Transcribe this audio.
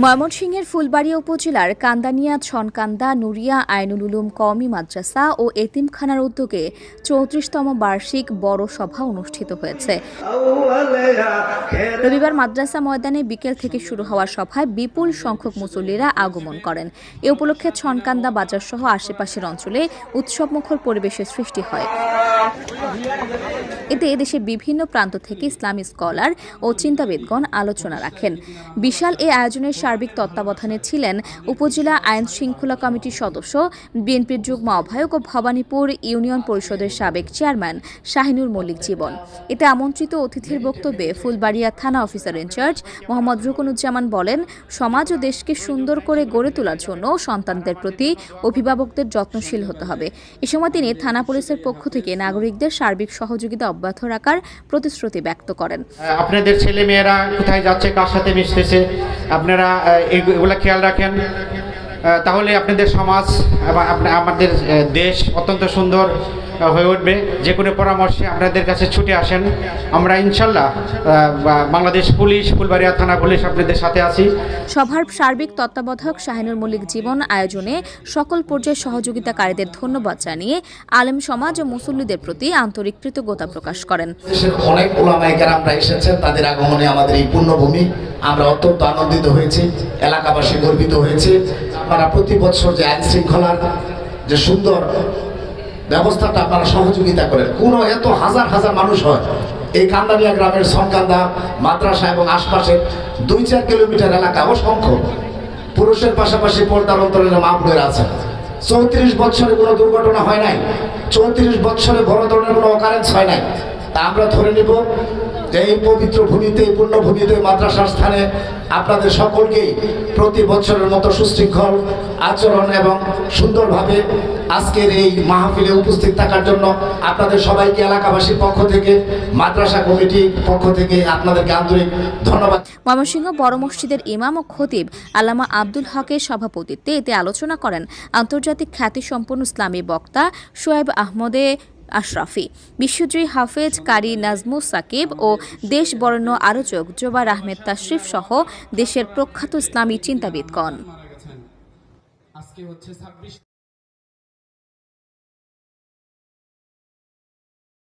ময়মনসিংহের ফুলবাড়িয়া উপজেলার কান্দানিয়া, ছনকান্দা, নুরিয়া, আইনুল উলুম, কওমি মাদ্রাসা ও এতিমখানার উদ্যোগে চৌত্রিশতম বার্ষিক বড় সভা অনুষ্ঠিত হয়েছে। রবিবার মাদ্রাসা ময়দানে বিকেল থেকে শুরু হওয়া সভায় বিপুল সংখ্যক মুসল্লিরা আগমন করেন। এ উপলক্ষে ছনকান্দা বাজার সহ আশেপাশের অঞ্চলে উৎসবমুখর পরিবেশের সৃষ্টি হয়। এতে দেশের বিভিন্ন প্রান্ত থেকে ইসলামী স্কলার ও চিন্তাবিদগণ আলোচনা রাখেন। বিশাল এ আয়োজনের সার্বিক তত্ত্বাবধানে ছিলেন উপজেলা আইন শৃঙ্খলা কমিটির সদস্য, বিএনপির যুগ্ম আহ্বায়ক ও ভবানীপুর ইউনিয়ন পরিষদের সাবেক চেয়ারম্যান শাহিনুর মল্লিক জীবন। এতে আমন্ত্রিত অতিথির বক্তব্যে ফুলবাড়িয়া থানা অফিসার ইনচার্জ মোহাম্মদ রুকনুজ্জামান বলেন, সমাজ ও দেশকে সুন্দর করে গড়ে তোলার জন্য সন্তানদের প্রতি অভিভাবকদের যত্নশীল হতে হবে। এ সময় তিনি থানা পুলিশের পক্ষ থেকে নাগরিকদের সার্বিক সহযোগিতা অব্যাহত রাখার প্রতিশ্রুতি ব্যক্ত করেন। আপনাদের ছেলে মেয়েরা কোথায় যাচ্ছে, কার সাথে মিশতেছে, আপনারা এগুলা খেয়াল রাখেন। তাহলে আপনাদের সমাজ এবং আমাদের দেশ অত্যন্ত সুন্দর হয়ে উঠবে। যে কোনো পরামর্শে আপনাদের কাছে ছুটে আসেন। আমরা ইনশাল্লাহ বাংলাদেশ পুলিশ ফুলবাড়িয়া থানা পুলিশ আপনাদের সাথে আছি। সভার সার্বিক তত্ত্বাবধায়ক শাহিনুর মল্লিক জীবন আয়োজনে সকল পর্যায়ে সহযোগিতাকারীদের ধন্যবাদ জানিয়ে আলেম সমাজ ও মুসল্লিদের প্রতি আন্তরিক কৃতজ্ঞতা প্রকাশ করেন। দেশের অনেক ওলামাইকার আমরা এসেছেন তাদের আগমনে আমাদের এই পুণ্যভূমি আমরা অত্যন্ত আনন্দিত হয়েছি এলাকাবাসী গর্বিত হয়েছে। আপনারা প্রতি বছর যে আইন শৃঙ্খলার যে সুন্দর ব্যবস্থাটা আপনারা সহযোগিতা করেন, কোনো এত হাজার হাজার মানুষ হয়। এই কান্দানিয়া গ্রামের সনকান্দা মাদ্রাসা এবং আশপাশের দুই চার কিলোমিটার এলাকা অসংখ্য। পুরুষের পাশাপাশি পর্দার অন্তরের মা বোনেরা আছেন। চৌত্রিশ বছরে কোনো দুর্ঘটনা হয় নাই। চৌত্রিশ বছরে বড় ধরনের কোনো অকারেন্স হয় নাই। তা আমরা ধরে নিব এই পবিত্র ভূমিতে এই পূর্ণ ভূমিতে মাদ্রাসার স্থানে আপনাদের সকলকেই প্রতি বছরের মতো সুশৃঙ্খল আচরণ এবং সুন্দরভাবে আজকের এই মাহফিলে উপস্থিত থাকার জন্য আপনাদের সবাইকে এলাকাবাসীর পক্ষ থেকে, মাদ্রাসা কমিটির পক্ষ থেকে আপনাদেরকে আন্তরিক ধন্যবাদ। ময়মনসিংহ বড় মসজিদের ইমাম ও খতিব আল্লামা আব্দুল হকের সভাপতিত্বে এতে আলোচনা করেন আন্তর্জাতিক খ্যাতিসম্পন্ন ইসলামী বক্তা শোয়েব আহমদে আশরাফি। বিশ্বজয়ী হাফেজ কারি নাজমু সাকিব ও দেশ বর্ণ আলোচক জোবার আহমেদ তাশরিফ সহ দেশের প্রখ্যাত ইসলামী চিন্তাবিদগণ।